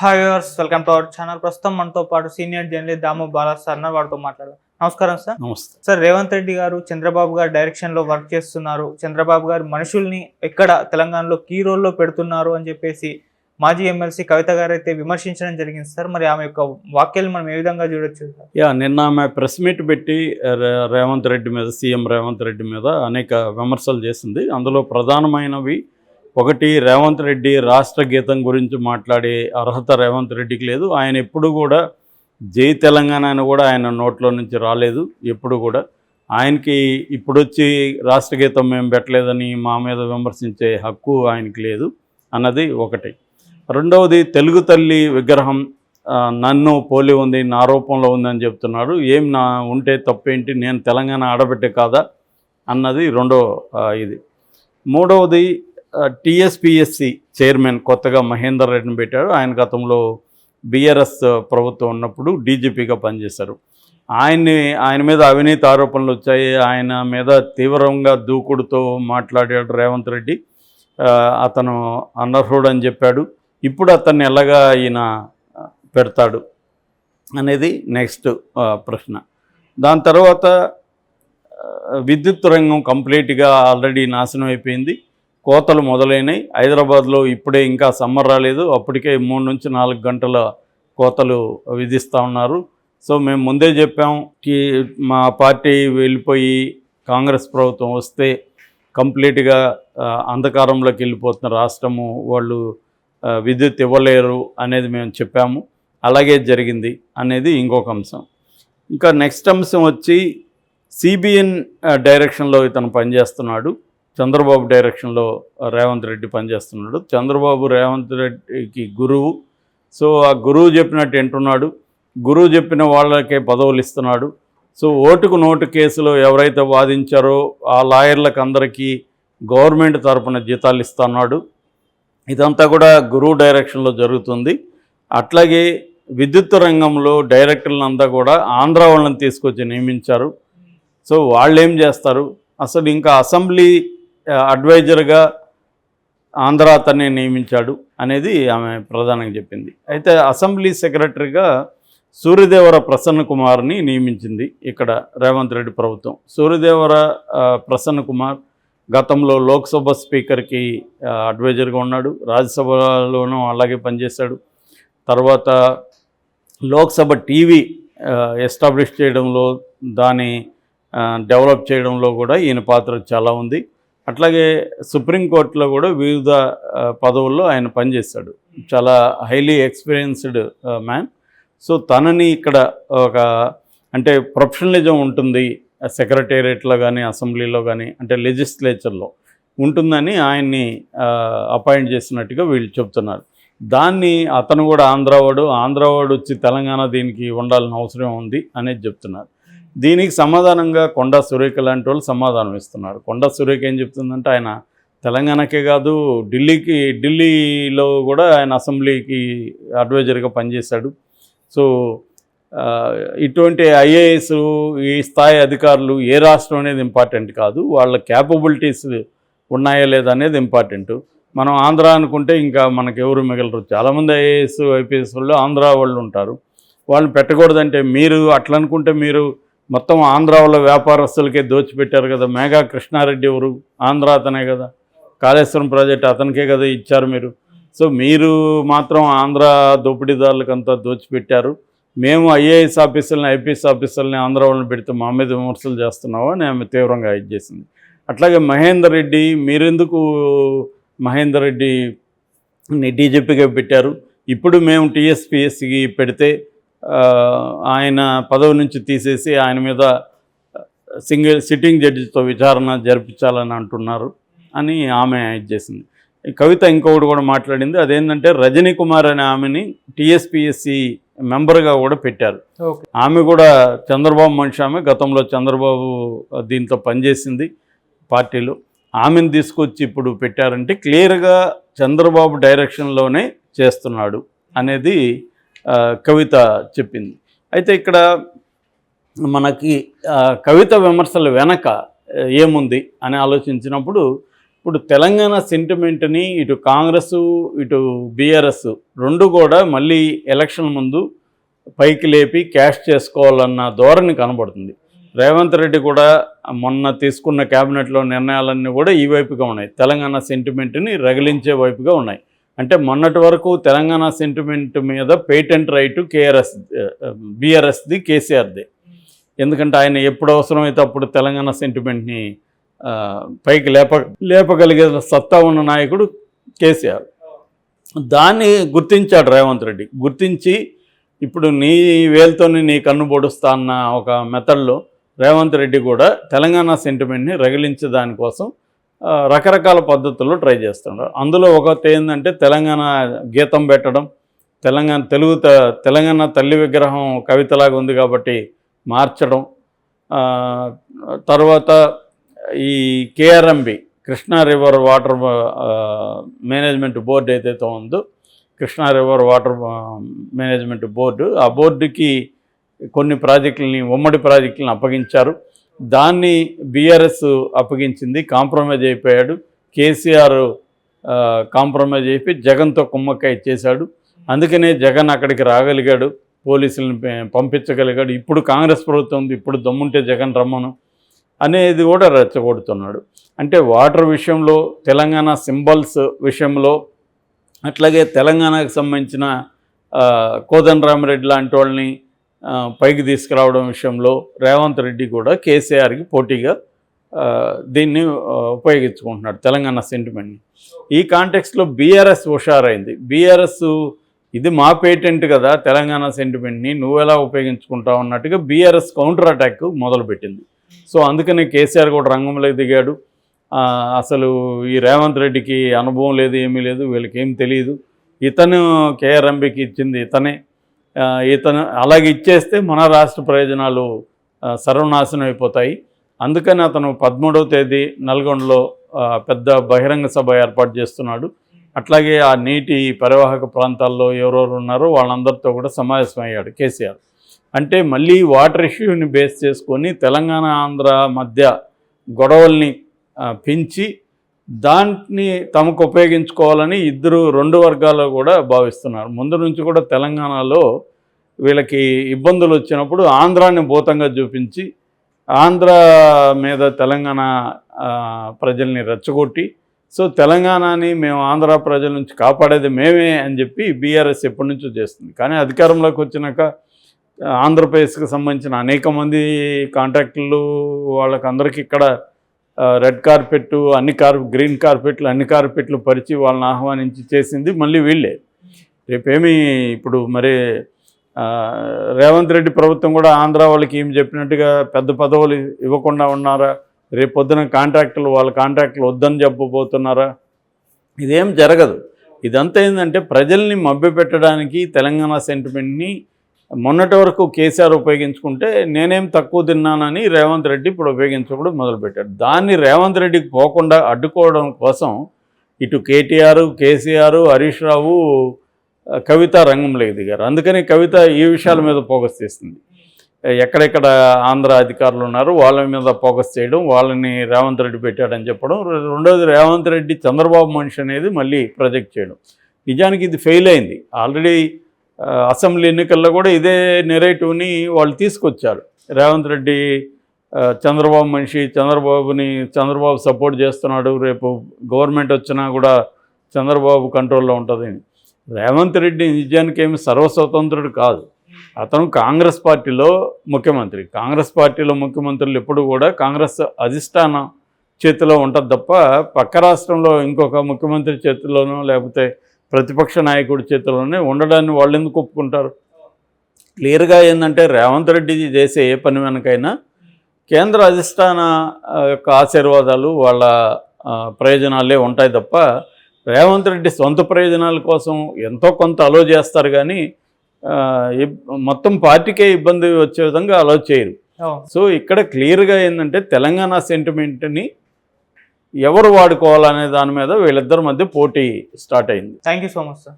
Hi viewers welcome to our channel ప్రస్తుతం మనతో పాటు senior journalist Damu Bala sir ఉన్నారు. వారితో మాట్లాడదాం. నమస్కారం సార్ నమస్తే. సార్ రేవంత్ రెడ్డి గారు చంద్రబాబు గారు డైరెక్షన్లో వర్క్ చేస్తున్నారు. చంద్రబాబు గారు మనుషుల్ని ఎక్కడ తెలంగాణలో కీ రోల్లో పెడుతున్నారు అని చెప్పేసి మాజీ ఎమ్మెల్సీ కవిత గారు అయితే విమర్శించడం జరిగింది సార్ మరి ఆమె యొక్క వాక్యాలు మనం ఏ విధంగా చూడొచ్చు యా నిన్న ఆమె ప్రెస్ మీట్ పెట్టి రేవంత్ రెడ్డి మీద సీఎం రేవంత్ రెడ్డి మీద అనేక విమర్శలు చేసింది. అందులో ప్రధానమైనవి ఒకటి రేవంత్ రెడ్డి రాష్ట్ర గీతం గురించి మాట్లాడే అర్హత రేవంత్ రెడ్డికి లేదు. ఆయన ఎప్పుడు కూడా జై తెలంగాణ అని కూడా ఆయన నోట్లో నుంచి రాలేదు. ఎప్పుడు కూడా ఆయనకి ఇప్పుడొచ్చి రాష్ట్ర గీతం మేము పెట్టలేదని మా మీద విమర్శించే హక్కు ఆయనకి లేదు అన్నది ఒకటి. రెండవది తెలుగు తల్లి విగ్రహం నన్ను పోలి ఉంది నా రూపంలో ఉందని చెప్తున్నాడు ఏం నా ఉంటే తప్పేంటి నేను తెలంగాణ ఆడబిడ్డ కాదా అన్నది రెండో ఇది. మూడవది టిఎస్పిఎస్సి చైర్మన్ కొత్తగా మహేందర్ రెడ్డిని పెట్టాడు. ఆయన గతంలో బీఆర్ఎస్ ప్రభుత్వం ఉన్నప్పుడు డీజీపీగా పనిచేశారు. ఆయన్ని ఆయన మీద అవినీతి ఆరోపణలు వచ్చాయి. ఆయన మీద తీవ్రంగా దూకుడుతో మాట్లాడాడు రేవంత్ రెడ్డి. అతను అనర్హుడు అని చెప్పాడు. ఇప్పుడు అతన్ని ఎలాగా ఈయన పెడతాడు అనేది నెక్స్ట్ ప్రశ్న. దాని తర్వాత విద్యుత్ రంగం కంప్లీట్గా ఆల్రెడీ నాశనం అయిపోయింది. కోతలు మొదలైనవి హైదరాబాద్లో ఇప్పుడే ఇంకా సమ్మర్ రాలేదు. అప్పటికే మూడు నుంచి నాలుగు గంటల కోతలు విధిస్తూ ఉన్నారు. సో మేము ముందే చెప్పాం కి మా పార్టీ వెళ్ళిపోయి కాంగ్రెస్ ప్రభుత్వం వస్తే కంప్లీట్గా అంధకారంలోకి వెళ్ళిపోతున్న రాష్ట్రము వాళ్ళు విద్యుత్ ఇవ్వలేరు అనేది మేము చెప్పాము. అలాగే జరిగింది అనేది ఇంకొక అంశం. ఇంకా నెక్స్ట్ అంశం వచ్చి సిబిఎన్ డైరెక్షన్లో ఇతను పనిచేస్తున్నాడు. చంద్రబాబు డైరెక్షన్లో రేవంత్ రెడ్డి పనిచేస్తున్నాడు. చంద్రబాబు రేవంత్ రెడ్డికి గురువు. సో ఆ గురువు చెప్పినట్టు వింటున్నాడు. గురువు చెప్పిన వాళ్ళకే పదవులు ఇస్తున్నాడు. సో ఓటుకు నోటు కేసులో ఎవరైతే వాదించారో ఆ లాయర్లకు అందరికీ గవర్నమెంట్ తరపున జీతాలు ఇస్తున్నాడు. ఇదంతా కూడా గురువు డైరెక్షన్లో జరుగుతుంది. అట్లాగే విద్యుత్ రంగంలో డైరెక్టర్లంతా కూడా ఆంధ్ర వాళ్ళని తీసుకొచ్చి నియమించారు. సో వాళ్ళు ఏం చేస్తారు? అసలు ఇంకా అసెంబ్లీ అడ్వైజర్గా ఆంధ్ర అతన్ని నియమించాడు అనేది ఆమె ప్రధానంగా చెప్పింది. అయితే అసెంబ్లీ సెక్రటరీగా సూర్యదేవర ప్రసన్న కుమార్ని నియమించింది ఇక్కడ రేవంత్ రెడ్డి ప్రభుత్వం. సూర్యదేవర ప్రసన్న కుమార్ గతంలో లోక్సభ స్పీకర్కి అడ్వైజర్గా ఉన్నాడు. రాజ్యసభలోనూ అలాగే పనిచేశాడు. తర్వాత లోక్సభ టీవీ ఎస్టాబ్లిష్ చేయడంలో దాని డెవలప్ చేయడంలో కూడా ఈయన పాత్ర చాలా ఉంది. అట్లాగే సుప్రీంకోర్టులో కూడా వివిధ పదవుల్లో ఆయన పనిచేశాడు. చాలా హైలీ ఎక్స్పీరియన్స్డ్ మ్యాన్. సో తనని ఇక్కడ ఒక అంటే ప్రొఫెషనలిజం ఉంటుంది సెక్రటేరియట్లో కానీ అసెంబ్లీలో కానీ అంటే లెజిస్లేచర్లో ఉంటుందని ఆయన్ని అపాయింట్ చేసినట్టుగా వీళ్ళు చెప్తున్నారు. దాన్ని అతను కూడా ఆంధ్రావాడు ఆంధ్రావాడు వచ్చి తెలంగాణ దీనికి ఉండాల్సిన అవసరం ఉంది అనేది చెప్తున్నారు. దీనికి సమాధానంగా కొండా సురేఖ లాంటి వాళ్ళు సమాధానం ఇస్తున్నారు. కొండా సురేఖ ఏం చెప్తుందంటే ఆయన తెలంగాణకే కాదు ఢిల్లీకి ఢిల్లీలో కూడా ఆయన అసెంబ్లీకి అడ్వైజర్గా పనిచేశాడు. సో ఇటువంటి ఐఏఎస్ ఈ స్థాయి అధికారులు ఏ రాష్ట్రం అనేది ఇంపార్టెంట్ కాదు వాళ్ళ క్యాపబిలిటీస్ ఉన్నాయా లేదా అనేది ఇంపార్టెంట్. మనం ఆంధ్ర అనుకుంటే ఇంకా మనకు ఎవరు మిగలరు. చాలామంది ఐఏఎస్ ఐపీఎస్ వాళ్ళు ఆంధ్ర వాళ్ళు ఉంటారు. వాళ్ళని పెట్టకూడదంటే మీరు అట్లనుకుంటే మీరు మొత్తం ఆంధ్ర వాళ్ళ వ్యాపారస్తులకే దోచిపెట్టారు కదా. మేఘా కృష్ణారెడ్డి ఎవరు ఆంధ్ర అతనే కదా. కాళేశ్వరం ప్రాజెక్ట్ అతనికే కదా ఇచ్చారు మీరు. సో మీరు మాత్రం ఆంధ్ర దోపిడీదారులకంతా దోచిపెట్టారు. మేము ఐఏఎస్ ఆఫీసర్ని ఐపీఎస్ ఆఫీసర్ని ఆంధ్ర వాళ్ళని పెడితే మా మీద విమర్శలు చేస్తున్నావు? అని ఆమె తీవ్రంగా ఇది చేసింది. అట్లాగే మహేందర్ రెడ్డి మీరెందుకు మహేందర్ రెడ్డిని డీజీపీగా పెట్టారు? ఇప్పుడు మేము టీఎస్పీఎస్సికి పెడితే ఆయన పదవి నుంచి తీసేసి ఆయన మీద సింగిల్ సిట్టింగ్ జడ్జితో విచారణ జరిపించాలని అంటున్నారు అని ఆమె చేసింది. కవిత ఇంకొకటి కూడా మాట్లాడింది. అదేంటంటే రజనీ కుమార్ అనే ఆమెని టీఎస్పీఎస్సి మెంబర్గా కూడా పెట్టారు. ఆమె కూడా చంద్రబాబు మనిషి ఆమె. గతంలో చంద్రబాబు దీంతో పనిచేసింది పార్టీలో. ఆమెను తీసుకొచ్చి ఇప్పుడు పెట్టారంటే క్లియర్గా చంద్రబాబు డైరెక్షన్లోనే చేస్తున్నాడు అనేది కవిత చెప్పింది. అయితే ఇక్కడ మనకి కవిత విమర్శల వెనక ఏముంది అని ఆలోచించినప్పుడు ఇప్పుడు తెలంగాణ సెంటిమెంట్ని ఇటు కాంగ్రెస్ ఇటు బీఆర్ఎస్ రెండు కూడా మళ్ళీ ఎలక్షన్ ముందు పైకి లేపి క్యాష్ చేసుకోవాలన్న ధోరణి కనబడుతుంది. రేవంత్ రెడ్డి కూడా మొన్న తీసుకున్న క్యాబినెట్లో నిర్ణయాలన్నీ కూడా ఈ వైపుగా ఉన్నాయి. తెలంగాణ సెంటిమెంట్ని రగిలించే వైపుగా ఉన్నాయి. అంటే మొన్నటి వరకు తెలంగాణ సెంటిమెంట్ మీద పేటెంట్ రైటు కేఆర్ఎస్ బీఆర్ఎస్ది కేసీఆర్ది ఎందుకంటే ఆయన ఎప్పుడు అవసరమైతే అప్పుడు తెలంగాణ సెంటిమెంట్ని పైకి లేప లేపగలిగే సత్తా ఉన్న నాయకుడు కేసీఆర్ దాన్ని గుర్తించాడు రేవంత్ రెడ్డి. గుర్తించి ఇప్పుడు నీ వేలుతోనే నీ కన్ను పొడుస్తా అన్న ఒక మెథడ్లో రేవంత్ రెడ్డి కూడా తెలంగాణ సెంటిమెంట్ని రగిలించే దానికోసం రకరకాల పద్ధతుల్లో ట్రై చేస్తున్నారు అందులో ఒకటి ఏంటంటే తెలంగాణ గీతం పెట్టడం తెలంగాణ తెలుగు త- తెలంగాణ తల్లి విగ్రహం కవితలాగా ఉంది కాబట్టి మార్చడం తర్వాత ఈ KRMB Krishna river water management board ఏదైతే ఉందో Krishna river water management board ఆ బోర్డుకి కొన్ని ప్రాజెక్టులని ఉమ్మడి ప్రాజెక్టులను అప్పగించారు. దాన్ని బీఆర్ఎస్ అప్పగించింది కాంప్రమైజ్ అయిపోయాడు. కేసీఆర్ కాంప్రమైజ్ అయిపోయి జగన్తో కుమ్మక్కాయ చేశాడు. అందుకనే జగన్ అక్కడికి రాగలిగాడు పోలీసులను పంపించగలిగాడు. ఇప్పుడు కాంగ్రెస్ ప్రభుత్వం ఉంది ఇప్పుడు దమ్ముంటే జగన్ రమ్మను అనేది కూడా రెచ్చగొడుతున్నాడు. అంటే వాటర్ విషయంలో తెలంగాణ సింబల్స్ విషయంలో అట్లాగే తెలంగాణకు సంబంధించిన కోదండరామిరెడ్డి లాంటి వాళ్ళని పైకి తీసుకురావడం విషయంలో రేవంత్ రెడ్డి కూడా కేసీఆర్కి పోటీగా దీన్ని ఉపయోగించుకుంటున్నాడు తెలంగాణ సెంటిమెంట్ని ఈ కాంటెక్స్లో బీఆర్ఎస్ హుషారైంది. బీఆర్ఎస్ ఇది మా పేటెంట్ కదా తెలంగాణ సెంటిమెంట్ని నువ్వు ఎలా ఉపయోగించుకుంటావు అన్నట్టుగా బీఆర్ఎస్ కౌంటర్ అటాక్ మొదలుపెట్టింది. సో అందుకనే కేసీఆర్ కూడా రంగంలోకి దిగాడు. అసలు ఈ రేవంత్ రెడ్డికి అనుభవం లేదు ఏమీ లేదు వీళ్ళకి ఏం తెలియదు ఇతను కేఆర్ఎంబికి ఇచ్చింది ఇతనే. ఇతను అలాగే ఇచ్చేస్తే మన రాష్ట్ర ప్రయోజనాలు సర్వనాశనం అయిపోతాయి. అందుకని అతను పదమూడవ తేదీ నల్గొండలో పెద్ద బహిరంగ సభ ఏర్పాటు చేస్తున్నాడు. అట్లాగే ఆ నీటి పరివాహక ప్రాంతాల్లో ఎవరెవరు ఉన్నారో వాళ్ళందరితో కూడా సమావేశం అయ్యాడు కేసీఆర్. అంటే మళ్ళీ వాటర్ ఇష్యూని బేస్ చేసుకొని తెలంగాణ ఆంధ్ర మధ్య గొడవల్ని పెంచి దాన్ని తమకు ఉపయోగించుకోవాలని ఇద్దరు రెండు వర్గాలు కూడా భావిస్తున్నారు. ముందు నుంచి కూడా తెలంగాణలో వీళ్ళకి ఇబ్బందులు వచ్చినప్పుడు ఆంధ్రాని భూతంగా చూపించి ఆంధ్ర మీద తెలంగాణ ప్రజల్ని రెచ్చగొట్టి సో తెలంగాణని మేము ఆంధ్ర ప్రజల నుంచి కాపాడేది మేమే అని చెప్పి బీఆర్ఎస్ ఎప్పటి నుంచో చేస్తుంది. కానీ అధికారంలోకి వచ్చినాక ఆంధ్రప్రదేశ్కి సంబంధించిన అనేక మంది కాంట్రాక్టులు వాళ్ళకందరికీ ఇక్కడ రెడ్ కార్పెట్ అన్ని కార్ గ్రీన్ కార్పెట్లు అన్ని కార్పెట్లు పరిచి వాళ్ళని ఆహ్వానించి చేసింది మళ్ళీ వీళ్ళే. రేపేమి ఇప్పుడు మరి రేవంత్ రెడ్డి ప్రభుత్వం కూడా ఆంధ్ర వాళ్ళకి ఏం చెప్పినట్టుగా పెద్ద పదవులు ఇవ్వకుండా ఉన్నారా? రేపొద్దున కాంట్రాక్టులు వాళ్ళ కాంట్రాక్టులు వద్దని చెప్పబోతున్నారా? ఇదేం జరగదు. ఇదంతా ఏంటంటే ప్రజల్ని మభ్యపెట్టడానికి తెలంగాణ సెంటిమెంట్ని మొన్నటి వరకు కేసీఆర్ ఉపయోగించుకుంటే నేనేం తక్కువ తిన్నానని రేవంత్ రెడ్డి ఇప్పుడు ఉపయోగించకూడదు మొదలుపెట్టాడు. దాన్ని రేవంత్ రెడ్డికి పోకుండా అడ్డుకోవడం కోసం ఇటు కేటీఆర్ కేసీఆర్ హరీష్ రావు కవిత రంగంలోకి దిగారు అందుకని కవిత ఈ విషయాల మీద ఫోకస్ చేస్తుంది ఎక్కడెక్కడ ఆంధ్ర అధికారులు ఉన్నారు వాళ్ళ మీద ఫోకస్ చేయడం వాళ్ళని రేవంత్ రెడ్డి పెట్టాడని చెప్పడం రెండోది రేవంత్ రెడ్డి చంద్రబాబు మనిషి అనేది మళ్ళీ ప్రొజెక్ట్ చేయడం. నిజానికి ఇది ఫెయిల్ అయింది. ఆల్రెడీ అసెంబ్లీ ఎన్నికల్లో కూడా ఇదే నెరేటివ్ని వాళ్ళు తీసుకొచ్చారు. రేవంత్ రెడ్డి చంద్రబాబు మనిషి చంద్రబాబుని చంద్రబాబు సపోర్ట్ చేస్తున్నాడు రేపు గవర్నమెంట్ వచ్చినా కూడా చంద్రబాబు కంట్రోల్లో ఉంటుంది రేవంత్ రెడ్డి నిజానికి ఏమి సర్వస్వతంత్రుడు కాదు. అతను కాంగ్రెస్ పార్టీలో ముఖ్యమంత్రి. కాంగ్రెస్ పార్టీలో ముఖ్యమంత్రులు ఎప్పుడు కూడా కాంగ్రెస్ అధిష్టానం చేతిలో ఉంటుంది తప్ప పక్క రాష్ట్రంలో ఇంకొక ముఖ్యమంత్రి చేతిలోనో లేకపోతే ప్రతిపక్ష నాయకుడి చేతిలోనే ఉండడాన్ని వాళ్ళు ఎందుకు ఒప్పుకుంటారు? క్లియర్గా ఏంటంటే రేవంత్ రెడ్డి చేసే ఏ పని వెనకైనా కేంద్ర అధిష్టాన యొక్క ఆశీర్వాదాలు వాళ్ళ ప్రయోజనాలే ఉంటాయి తప్ప రేవంత్ రెడ్డి సొంత ప్రయోజనాల కోసం ఎంతో కొంత అలో చేస్తారు కానీ మొత్తం పార్టీకే ఇబ్బంది వచ్చే విధంగా అలో చేయరు. సో ఇక్కడ క్లియర్గా ఏంటంటే తెలంగాణ సెంటిమెంట్ని ఎవరు వాడుకోవాలనే దాని మీద వీళ్ళిద్దరి మధ్య పోటీ స్టార్ట్ అయింది. Thank you so much sir